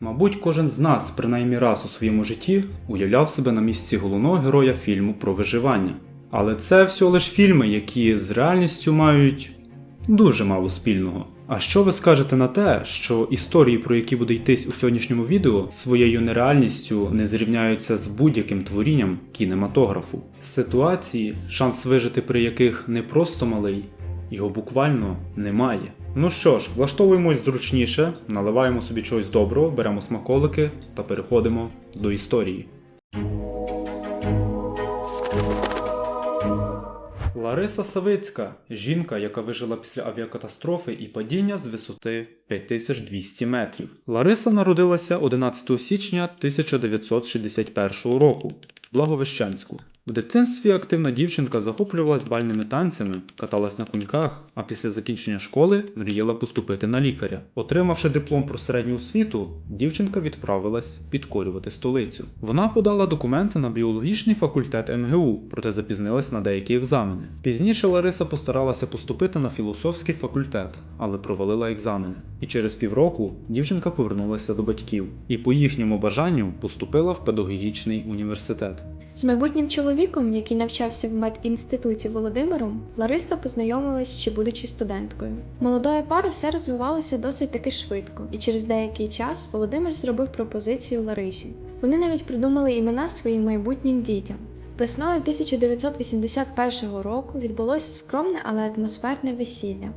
Мабуть, кожен з нас, принаймні раз у своєму житті, уявляв себе на місці головного героя фільму про виживання. Але це всього лиш фільми, які з реальністю мають дуже мало спільного. А що ви скажете на те, що історії, про які буде йтись у сьогоднішньому відео, своєю нереальністю не зрівняються з будь-яким творінням кінематографу? Ситуації, шанс вижити при яких не просто малий, його буквально немає. Ну що ж, влаштовуємось зручніше, наливаємо собі чогось доброго, беремо смаколики та переходимо до історії. Лариса Савицька жінка, яка вижила після авіакатастрофи і падіння з висоти 5200 метрів. Лариса народилася 11 січня 1961 року в Благовещанську. В дитинстві активна дівчинка захоплювалась бальними танцями, каталась на коньках, а після закінчення школи мріяла поступити на лікаря. Отримавши диплом про середню освіту, дівчинка відправилась підкорювати столицю. Вона подала документи на біологічний факультет МГУ, проте запізнилась на деякі екзамени. Пізніше Лариса постаралася поступити на філософський факультет, але провалила екзамени. І через півроку дівчинка повернулася до батьків і по їхньому бажанню поступила в педагогічний університет. З майбутнім чоловіком, який навчався в медінституті Володимиром, Лариса познайомилась ще будучи студенткою. Молодої пари все розвивалося досить таки швидко, і через деякий час Володимир зробив пропозицію Ларисі. Вони навіть придумали імена своїм майбутнім дітям. Весною 1981 року відбулося скромне, але атмосферне весілля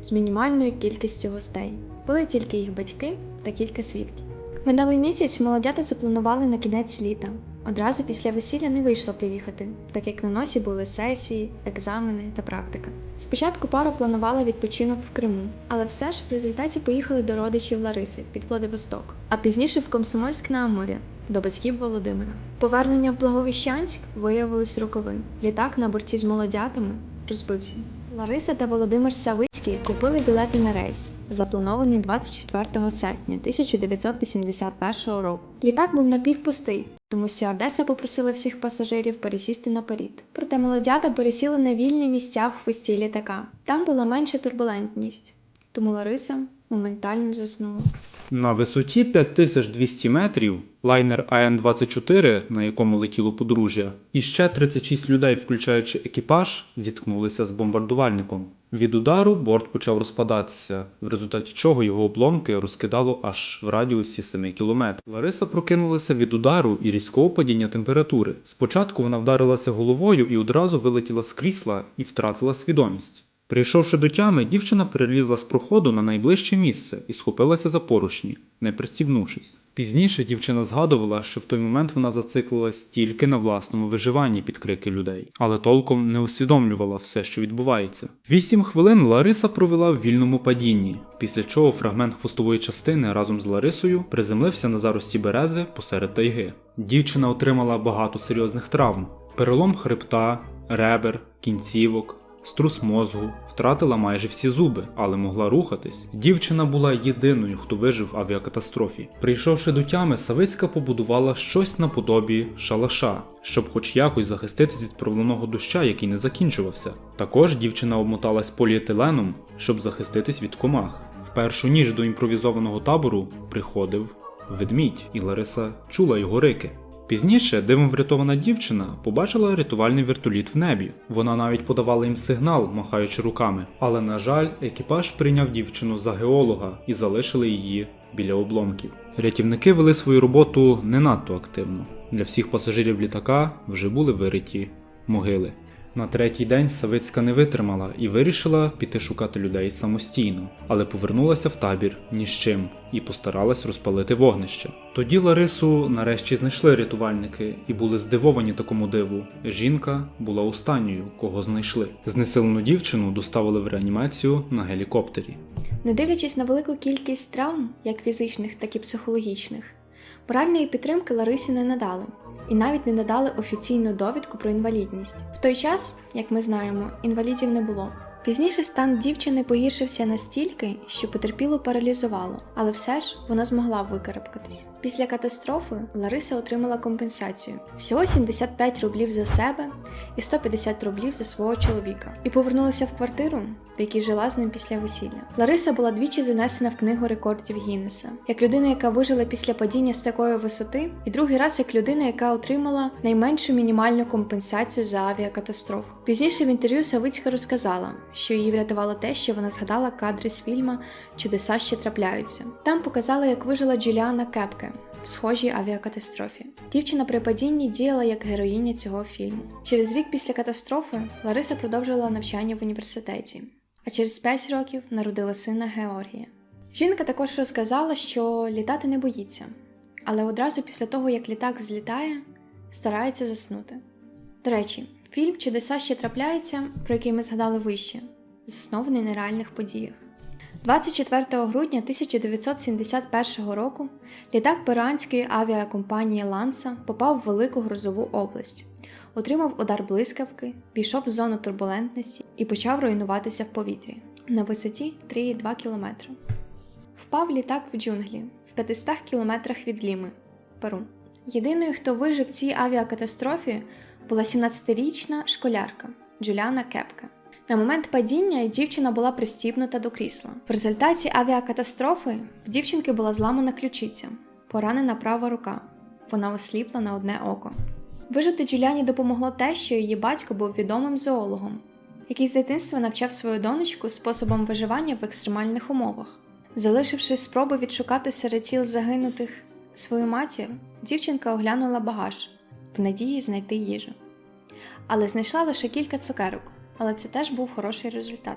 з мінімальною кількістю гостей. Були тільки їх батьки та кілька свідків. Медовий місяць молодята запланували на кінець літа. Одразу після весілля не вийшло приїхати, так як на носі були сесії, екзамени та практика. Спочатку пара планувала відпочинок в Криму, але все ж в результаті поїхали до родичів Лариси під Владивосток, а пізніше в Комсомольськ на Амурі до батьків Володимира. Повернення в Благовіщанськ виявилось роковим. Літак на борті з молодятами розбився. Лариса та Володимир Савицький купили білети на рейс, запланований 24 серпня 1981 року. Літак був напівпустий, тому стюардеса попросила всіх пасажирів пересісти наперед. Проте молодята пересіли на вільні місця в хвості літака. Там була менша турбулентність, тому Лариса моментально заснула. На висоті 5200 метрів лайнер АН-24, на якому летіло подружжя, і ще 36 людей, включаючи екіпаж, зіткнулися з бомбардувальником. Від удару борт почав розпадатися, в результаті чого його обломки розкидало аж в радіусі 7 кілометрів. Лариса прокинулася від удару і різкого падіння температури. Спочатку вона вдарилася головою і одразу вилетіла з крісла і втратила свідомість. Прийшовши до тями, дівчина перелізла з проходу на найближче місце і схопилася за поручні, не пристібнувшись. Пізніше дівчина згадувала, що в той момент вона зациклилась тільки на власному виживанні під крики людей, але толком не усвідомлювала все, що відбувається. Вісім хвилин Лариса провела в вільному падінні, після чого фрагмент хвостової частини разом з Ларисою приземлився на зарості берези посеред тайги. Дівчина отримала багато серйозних травм: перелом хребта, ребер, кінцівок. Струс мозгу, втратила майже всі зуби, але могла рухатись. Дівчина була єдиною, хто вижив в авіакатастрофі. Прийшовши до тями, Савицька побудувала щось наподобі шалаша, щоб хоч якось захиститись від проливного доща, який не закінчувався. Також дівчина обмоталась поліетиленом, щоб захиститись від комах. В першу ніч до імпровізованого табору приходив ведмідь, і Лариса чула його рики. Пізніше дивом дівчина побачила рятувальний вертоліт в небі. Вона навіть подавала їм сигнал, махаючи руками. Але, на жаль, екіпаж прийняв дівчину за геолога і залишили її біля обломків. Рятівники вели свою роботу не надто активно. Для всіх пасажирів літака вже були вириті могили. На третій день Савицька не витримала і вирішила піти шукати людей самостійно, але повернулася в табір ні з чим і постаралась розпалити вогнище. Тоді Ларису нарешті знайшли рятувальники і були здивовані такому диву. Жінка була останньою, кого знайшли. Знесилену дівчину доставили в реанімацію на гелікоптері. Не дивлячись на велику кількість травм, як фізичних, так і психологічних, моральної підтримки Ларисі не надали і навіть не надали офіційну довідку про інвалідність. В той час, як ми знаємо, інвалідів не було. Пізніше стан дівчини погіршився настільки, що потерпілу паралізувало, але все ж вона змогла викарабкатись. Після катастрофи Лариса отримала компенсацію всього 75 рублів за себе і 150 рублів за свого чоловіка, і повернулася в квартиру, в якій жила з ним після весілля. Лариса була двічі занесена в книгу рекордів Гіннеса, як людина, яка вижила після падіння з такої висоти, і другий раз як людина, яка отримала найменшу мінімальну компенсацію за авіакатастрофу. Пізніше в інтерв'ю Савицька розказала, що її врятувало те, що вона згадала кадри з фільму Чудеса ще трапляються. Там показали, як вижила Джуліана Кепке в схожій авіакатастрофі. Дівчина при падінні діяла як героїня цього фільму. Через рік після катастрофи Лариса продовжила навчання в університеті, а через 5 років народила сина Георгія. Жінка також розказала, що літати не боїться, але одразу після того, як літак злітає, старається заснути. До речі, фільм Чудеса ще трапляються, про який ми згадали вище, заснований на реальних подіях. 24 грудня 1971 року літак перуанської авіакомпанії Ланса попав в велику грозову область, отримав удар блискавки, пішов в зону турбулентності і почав руйнуватися в повітрі на висоті 3,2 км. Впав літак в джунглі в 500 кілометрах від Ліми, Перу. Єдиною, хто вижив в цій авіакатастрофі, була 17-річна школярка Джуліана Кепка. На момент падіння дівчина була пристібнута до крісла. В результаті авіакатастрофи в дівчинки була зламана ключиця, поранена права рука. Вона осліпла на одне око. Вижити Джуліані допомогло те, що її батько був відомим зоологом, який з дитинства навчав свою донечку способом виживання в екстремальних умовах. Залишивши спроби відшукати серед тіл загинутих свою матір, дівчинка оглянула багаж в надії знайти їжу. Але знайшла лише кілька цукерок, але це теж був хороший результат.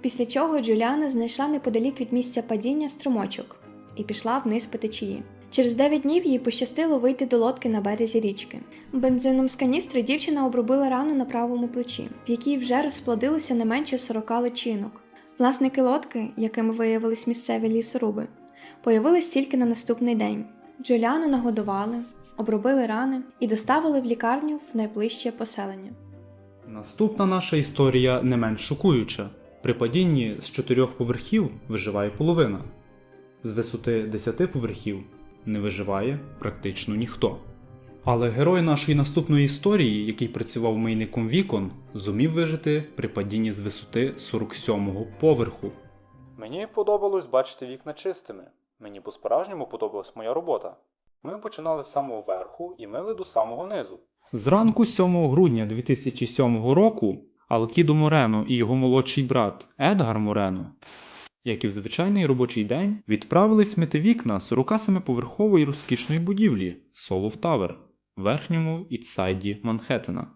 Після чого Джуліана знайшла неподалік від місця падіння струмочок і пішла вниз по течії. Через 9 днів їй пощастило вийти до лодки на березі річки. Бензином з каністри дівчина обробила рану на правому плечі, в якій вже розплодилося не менше 40 личинок. Власники лодки, якими виявились місцеві лісоруби, появились тільки на наступний день. Джуліану нагодували, обробили рани і доставили в лікарню в найближче поселення. Наступна наша історія не менш шокуюча. При падінні з чотирьох поверхів виживає половина. З висоти 10 поверхів не виживає практично ніхто. Але герой нашої наступної історії, який працював мийником вікон, зумів вижити при падінні з висоти 47-го поверху. Мені подобалось бачити вікна чистими. Мені по-справжньому подобалась моя робота. Ми починали з самого верху і мили до самого низу. Зранку 7 грудня 2007 року Алкідо Морено і його молодший брат Едгар Морено, як і в звичайний робочий день, відправились мити вікна 47-поверхової розкішної будівлі Солов Тавер в верхньому Ітсайді Манхеттена.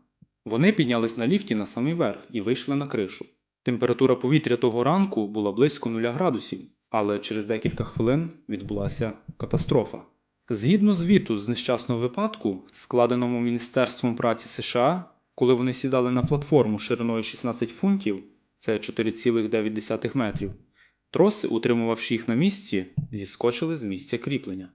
Вони піднялись на ліфті на самий верх і вийшли на кришу. Температура повітря того ранку була близько 0 градусів, але через декілька хвилин відбулася катастрофа. Згідно звіту з нещасного випадку, складеному Міністерством праці США, коли вони сідали на платформу шириною 16 фунтів, це 4,9 метрів, троси, утримувавши їх на місці, зіскочили з місця кріплення.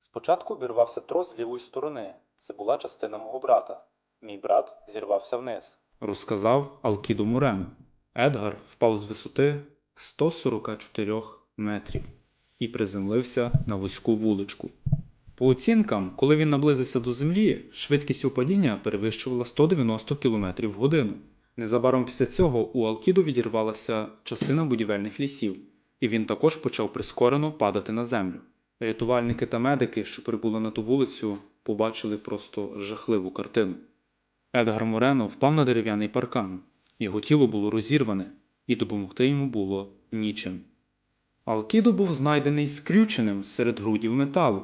Спочатку обірвався трос з лівої сторони. Це була частина мого брата. Мій брат зірвався вниз, розказав Алкідо Мурено. Едгар впав з висоти 144 метрів і приземлився на вузьку вуличку. По оцінкам, коли він наблизився до землі, швидкість падіння перевищувала 190 км в годину. Незабаром після цього у Алкіду відірвалася частина будівельних лісів, і він також почав прискорено падати на землю. Рятувальники та медики, що прибули на ту вулицю, побачили просто жахливу картину. Едгар Морено впав на дерев'яний паркан, його тіло було розірване, і допомогти йому було нічим. Алкідо був знайдений скрюченим серед грудів металу.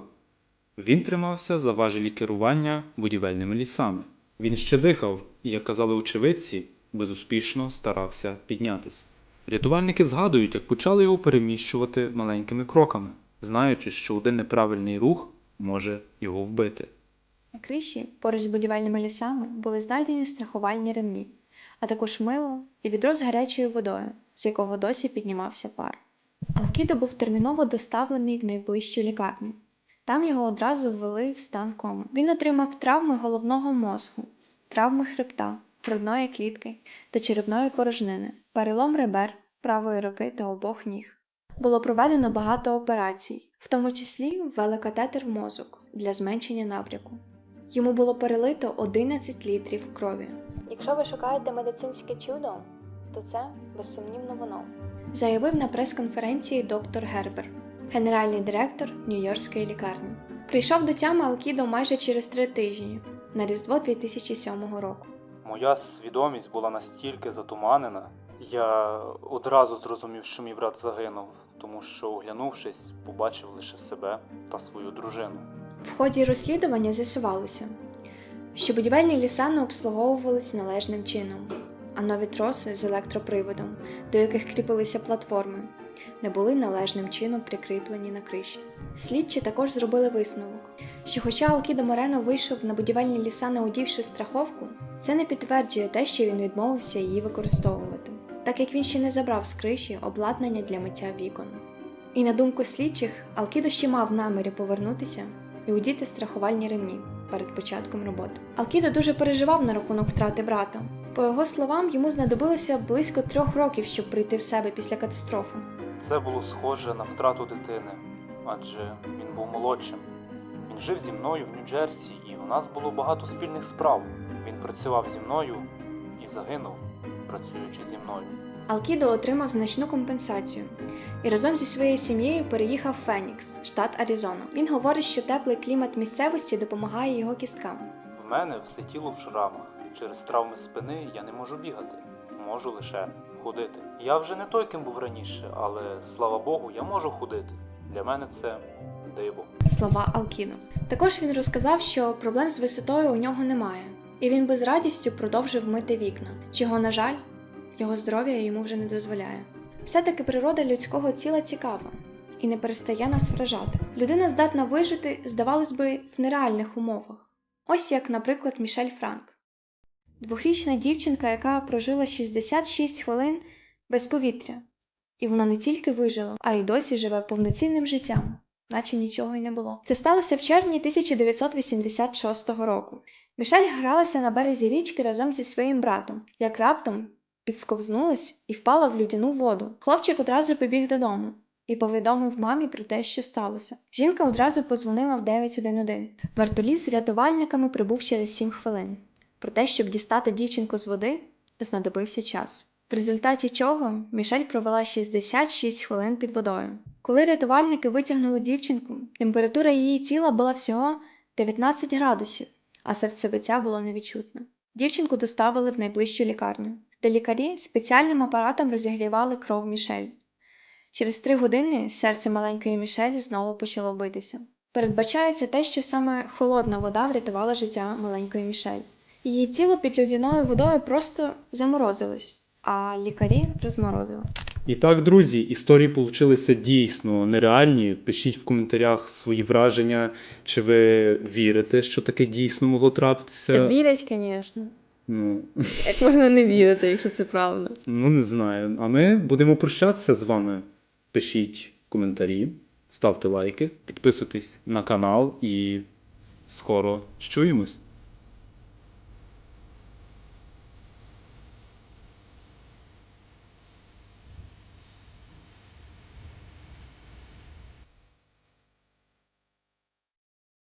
Він тримався за важелі керування будівельними лісами. Він ще дихав і, як казали очевидці, безуспішно старався піднятись. Рятувальники згадують, як почали його переміщувати маленькими кроками, знаючи, що один неправильний рух може його вбити. На криші, поруч з будівельними лісами, були знайдені страхувальні ремні, а також мило і відро з гарячою водою, з якого досі піднімався пар. Алкідо був терміново доставлений в найближчу лікарню. Там його одразу ввели в стан коми. Він отримав травми головного мозку, травми хребта, грудної клітки та черепної порожнини. перелом ребер правої руки та обох ніг. Було проведено багато операцій, в тому числі ввели катетер в мозок для зменшення набряку. Йому було перелито 11 літрів крові. Якщо ви шукаєте медицинське чудо, то це безсумнівно воно. Заявив на прес-конференції доктор Гербер, генеральний директор Нью-Йоркської лікарні. Прийшов до тями Алкідо майже через три тижні на Різдво 2007 року. Моя свідомість була настільки затуманена, я одразу зрозумів, що мій брат загинув, тому що, оглянувшись, побачив лише себе та свою дружину. В ході розслідування з'ясувалося, що будівельні ліса не обслуговувались належним чином, а нові троси з електроприводом, до яких кріпилися платформи, не були належним чином прикріплені на криші. Слідчі також зробили висновок, що хоча Алкідо Морено вийшов на будівельні ліса, не одівши страховку, це не підтверджує те, що він відмовився її використовувати, так як він ще не забрав з криші обладнання для миття вікон. І на думку слідчих, Алкідо ще мав намірі повернутися і удіти страхувальні ремні перед початком роботи. Алкідо дуже переживав на рахунок втрати брата. По його словам, йому знадобилося близько трьох років, щоб прийти в себе після катастрофи. Це було схоже на втрату дитини, адже він був молодшим. Він жив зі мною в Нью-Джерсі, і у нас було багато спільних справ. Він працював зі мною і загинув, працюючи зі мною. Алкідо отримав значну компенсацію і разом зі своєю сім'єю переїхав в Фенікс, штат Аризона. Він говорить, що теплий клімат місцевості допомагає його кісткам. В мене все тіло в шрамах. Через травми спини я не можу бігати, можу лише ходити. Я вже не той, ким був раніше, але слава Богу, я можу ходити. Для мене це диво. слова Алкіно. Також він розказав, що проблем з висотою у нього немає, і він би з радістю продовжив мити вікна, чого, на жаль, його здоров'я йому вже не дозволяє. Все-таки природа людського тіла цікава і не перестає нас вражати. Людина здатна вижити, здавалось би, в нереальних умовах. Ось як, наприклад, Мішель Франк. Двохрічна дівчинка, яка прожила 66 хвилин без повітря. І вона не тільки вижила, а й досі живе повноцінним життям наче нічого й не було. Це сталося в червні 1986 року. Мішель гралася на березі річки разом зі своїм братом, як раптом підсковзнулась і впала в людяну воду. Хлопчик одразу побіг додому і повідомив мамі про те, що сталося. Жінка одразу позвонила в 911. Вертоліт з рятувальниками прибув через 7 хвилин. Про те, щоб дістати дівчинку з води, знадобився час. В результаті чого Мішель провела 66 хвилин під водою. Коли рятувальники витягнули дівчинку, температура її тіла була всього 19 градусів, а серцебиття було невідчутне. Дівчинку доставили в найближчу лікарню, де лікарі спеціальним апаратом розігрівали кров Мішель. Через три години серце маленької Мішель знову почало битися. Передбачається те, що саме холодна вода врятувала життя маленької Мішель. Її тіло під льодяною водою просто заморозилось, а лікарі розморозили. І так, друзі, історії получилися дійсно нереальні. Пишіть в коментарях свої враження, чи ви вірите, що таке дійсно могло трапитися. Вірять, звісно. Ну, Як можна не вірити, якщо це правда? ну не знаю. А ми будемо прощатися з вами. Пишіть коментарі, ставте лайки, підписуйтесь на канал і скоро чуємось.